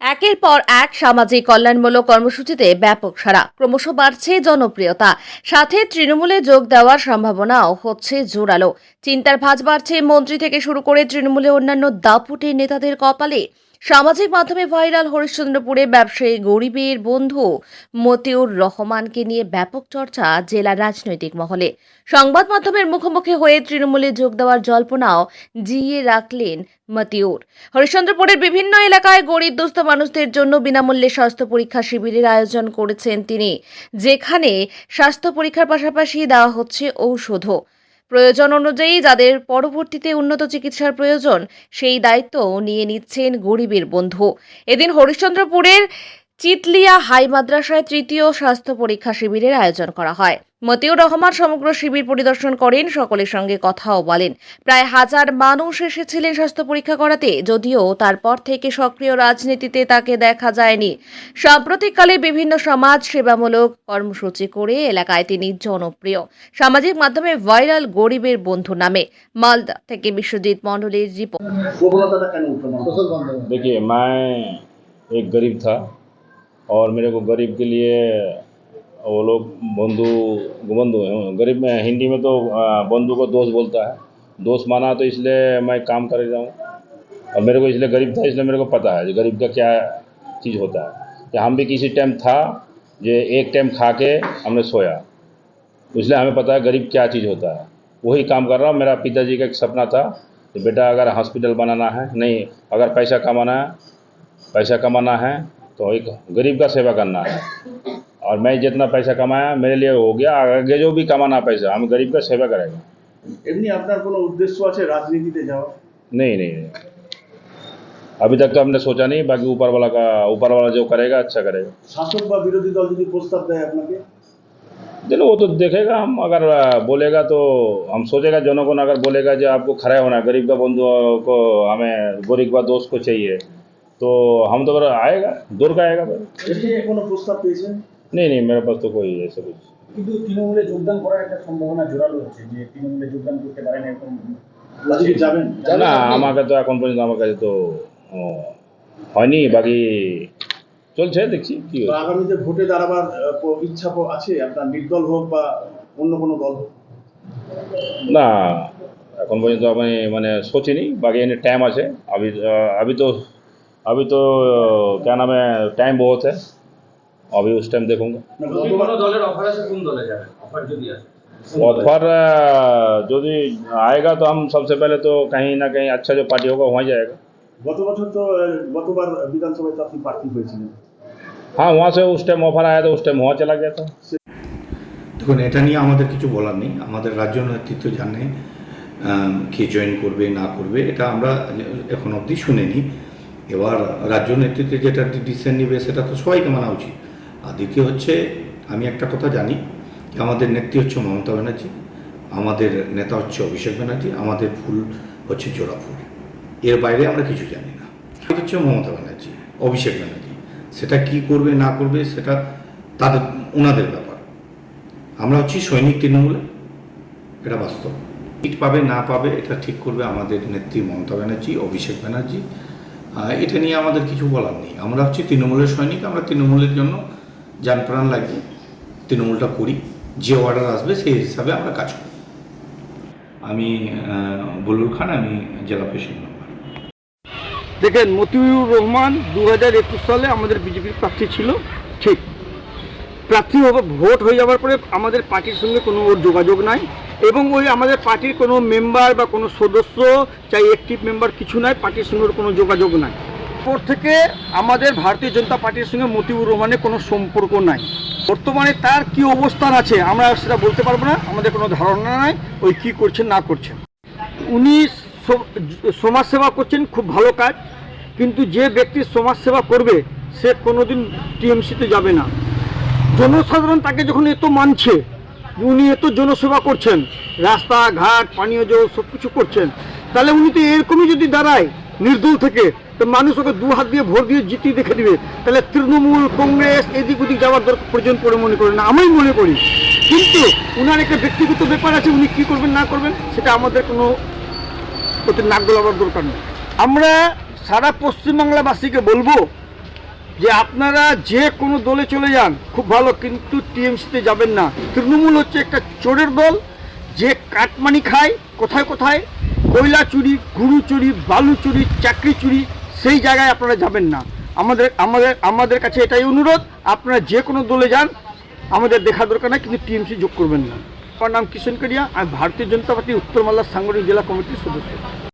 একের পর এক সামাজিক কল্যাণমূলক কর্মসূচিতে ব্যাপক সারা ক্রমশ বাড়ছে জনপ্রিয়তা। সাথে তৃণমূলে যোগ দেওয়ার সম্ভাবনাও হচ্ছে জোরালো। চিন্তার ভাঁজ বাড়ছে মন্ত্রী থেকে শুরু করে তৃণমূলে অন্যান্য দাপুটে নেতাদের কপালে। সামাজিক মাধ্যমে ভাইরাল হরিশ্চন্দ্রপুরে ব্যবসায়ী গরিবের বন্ধু মতিউর রহমানকে নিয়ে ব্যাপক চর্চা জেলা রাজনৈতিক মহলে। সংবাদ মাধ্যমের মুখোমুখি হয়ে তৃণমূলে যোগ দেওয়ার জল্পনাও জিইয়ে রাখলেন মতিউর। হরিশ্চন্দ্রপুরের বিভিন্ন এলাকায় গরিব দুস্থ মানুষদের জন্য বিনামূল্যে স্বাস্থ্য পরীক্ষা শিবিরের আয়োজন করেছেন তিনি, যেখানে স্বাস্থ্য পরীক্ষার পাশাপাশি দেওয়া হচ্ছে ঔষধও। প্রয়োজন অনুযায়ী যাদের পরবর্তীতে উন্নত চিকিৎসার প্রয়োজন, সেই দায়িত্ব নিয়ে নিচ্ছেন গরিবের বন্ধু। এদিন হরিশ্চন্দ্রপুরের চিতলিয়া হাই মাদ্রাসায় তৃতীয় স্বাস্থ্য পরীক্ষা শিবিরের আয়োজন করা হয়। মতিউর রহমান সমগ্র শিবির পরিদর্শন করেন সকলের সঙ্গে কথাও বলেন প্রায় হাজার মানুষ এসেছিলেন স্বাস্থ্য পরীক্ষা করাতে যদিও তারপর থেকে সক্রিয় রাজনীতিতে তাকে দেখা যায়নি সাম্প্রতিককালে বিভিন্ন সমাজ সেবামূলক কর্মসূচি করে এলাকায় তিনি জনপ্রিয় সামাজিক মাধ্যমে ভাইরাল গরিবের বন্ধু নামে মালদা থেকে বিশ্বজিৎ মণ্ডলের রিপোর্ট প্রবণতাটা কেন উঠলো না कुशल बंधु देखिए मैं एक गरीब था और मेरे को गरीब के लिए वो लोग बंधु बंधु हैं, गरीब में हिंदी में तो बंधु को दोस्त बोलता है। दोस्त माना तो इसलिए मैं काम कर रहा हूँ। और मेरे को इसलिए गरीब था, इसलिए मेरे को पता है। गरीब का क्या चीज़ होता है? कि हम भी किसी टाइम था जो एक टाइम खा के हमने सोया। इसलिए हमें पता है गरीब क्या चीज़ होता है। वही काम कर रहा हूँ। मेरा पिताजी का एक सपना था कि बेटा, अगर हॉस्पिटल बनाना है, नहीं, अगर पैसा कमाना है, पैसा कमाना है तो एक गरीब का सेवा करना है। और मैं जितना पैसा कमाया मेरे लिए हो गया आगे जो भी कमाना पैसा हम गरीब का सेवा करेंगे এমনি আপনার কোনো উদ্দেশ্য আছে রাজনীতিতে যাওয়া नहीं नहीं नहीं अभी तक तो हमने सोचा नहीं बाकी ऊपर वाला का ऊपर वाला जो करेगा अच्छा करेगा শাসক বা বিরোধী দল যদি প্রস্তাব দেয় আপনাকে चलो वो तो देखेगा हम अगर आ, बोलेगा तो हम सोचेगा जनों को अगर बोलेगा जो आपको खड़ा होना है, गरीब का बंधु को हमें गरीब का दोस्त को चाहिए तो हम तो फिर आएगा दूर का आएगा फिर এমনি কোনো প্রস্তাব পেয়েছেন नहीं नहीं मेरे पास तो कोई ऐसा कुछ কিন্তু তৃণমূলে যোগদান করার একটা সম্ভাবনা জোরালো হচ্ছে যে তৃণমূলে যোগদান করতে পারেন এরকম আজকে যাবেন না আমাকে তো এখন পর্যন্ত আমার কাছে তো ও, হয়নি বাকি চলছে দেখছি কি তো হচ্ছে আগামীতে ভোটে দাঁড়াবার আহ, প- ইচ্ছা প- আছে আপনার নির্দল হোক বা অন্য কোনো দল হোক না এখন পর্যন্ত আমি মানে সোচিনি বাকি এনে टाइम আছে अभी अभी तो अभी तो क्या नाम है टाइम बहुत है अभी उस टाइम देखूंगा না, যদি গতবার কোনো দলের অফার আছে কোন দলে যাবেন অফার যদি আসে ऑफर यदि आएगा तो हम सबसे पहले तो कहीं ना कहीं अच्छा जो पार्टी होगा वहाँ जाएगा গত বছর তো আহ, গতবার বিধানসভায় তো আপনি প্রার্থী হয়েছিলেন हाँ वहाँ से उस टाइम ऑफर आया तो उस टाइम वहाँ चला गया था দেখুন এটা নিয়ে আমাদের কিছু বলার নেই আমাদের রাজ্য নেতৃত্ব জানে আম, কে জয়েন করবে না করবে এটা আমরা এখন অবধি শুনিনি এবার রাজ্য নেতৃত্বে যেটা ডিসিশন নেবে সেটা তো সবাইকে মানা উচিত আর দ্বিতীয় হচ্ছে, আমি একটা কথা জানি, যে আমাদের নেত্রী হচ্ছে মমতা ব্যানার্জি, আমাদের নেতা হচ্ছে অভিষেক ব্যানার্জি, আমাদের ফুল হচ্ছে জোড়া ফুল। এর বাইরে আমরা কিছু জানি না। হচ্ছে মমতা ব্যানার্জি, অভিষেক ব্যানার্জি। সেটা কি করবে, না করবে, সেটা তাদের ওনাদের ব্যাপার। আমরা হচ্ছি সৈনিক তৃণমূলে, এটা বাস্তব। সিট পাবে, না পাবে, এটা ঠিক করবে আমাদের নেত্রী মমতা ব্যানার্জি, অভিষেক ব্যানার্জি। এটা নিয়ে আমাদের কিছু বলার নেই। আমরা হচ্ছি তৃণমূলের সৈনিক, আমরা তৃণমূলের জন্য যান প্রাণ লাগিয়ে তৃণমূলটা করি, যে অর্ডার আসবে সেই হিসাবে আমরা কাজ করি। আমি বলুর খান, আমি জেলা প্রেসিডেন্ট দেখেন, মতিউর রহমান দু হাজার একুশ সালে আমাদের বিজেপির প্রার্থী ছিল, ঠিক। প্রার্থী হবে ভোট হয়ে যাওয়ার পরে আমাদের পার্টির সঙ্গে কোনো ওর যোগাযোগ নাই এবং ওই আমাদের পার্টির কোনো মেম্বার বা কোনো সদস্য, চাই অ্যাক্টিভ মেম্বার কিছু নাই, পার্টির সঙ্গে কোনো যোগাযোগ নাই। পর থেকে আমাদের ভারতীয় জনতা পার্টির সঙ্গে মতিউর রহমানের কোনো সম্পর্ক নাই। বর্তমানে তার কি অবস্থান আছে, আমরা সেটা বলতে পারব না। আমাদের কোনো ধারণা নাই ওই কি করছেন, না করছেন। উনি সমাজসেবা করছেন, খুব ভালো কাজ। কিন্তু যে ব্যক্তি সমাজসেবা করবে, সে কোনোদিন টিএমসিতে যাবে না। জনসাধারণ তাকে যখন এত মানছে, উনি এত জনসেবা করছেন, রাস্তাঘাট, পানীয় জল সব কিছু করছেন, তাহলে উনি তো এরকমই যদি দাঁড়ায়, নির্দল থেকে তো মানুষ ওকে দু হাত দিয়ে ভোট দিয়ে জিতিয়ে দেখে দিবে। তাহলে তৃণমূল, কংগ্রেস এদিক ওদিক যাওয়ার দরকার প্রয়োজন পড়ে মনে করেন না। আমি মনে করি, কিন্তু উনার একটা ব্যক্তিগত ব্যাপার আছে, উনি কী করবেন, না করবেন, সেটা আমাদের কোনো ওতে নাক গলাবার দরকার নেই। আমরা সারা পশ্চিমবাংলাবাসীকে বলব যে আপনারা যে কোনো দলে চলে যান, খুব ভালো, কিন্তু টিএমসিতে যাবেন না। তৃণমূল হচ্ছে একটা চোরের দল, যে কাটমানি খায়, কোথায় কোথায়, কয়লা চুরি, গুরু চুরি, বালু চুরি, চাকরি চুরি সেই জায়গায় আপনারা যাবেন না। আমাদের আমাদের আমাদের কাছে এটাই অনুরোধ, আপনারা যে কোনো দলে যান, আমাদের দেখা দরকার নাই, কিন্তু টিএমসি যোগ করবেন না। আমার নাম কিষণ কারিয়া আমি ভারতীয় জনতা পার্টি উত্তর মালদার সাংগঠনিক জেলা কমিটির সদস্য।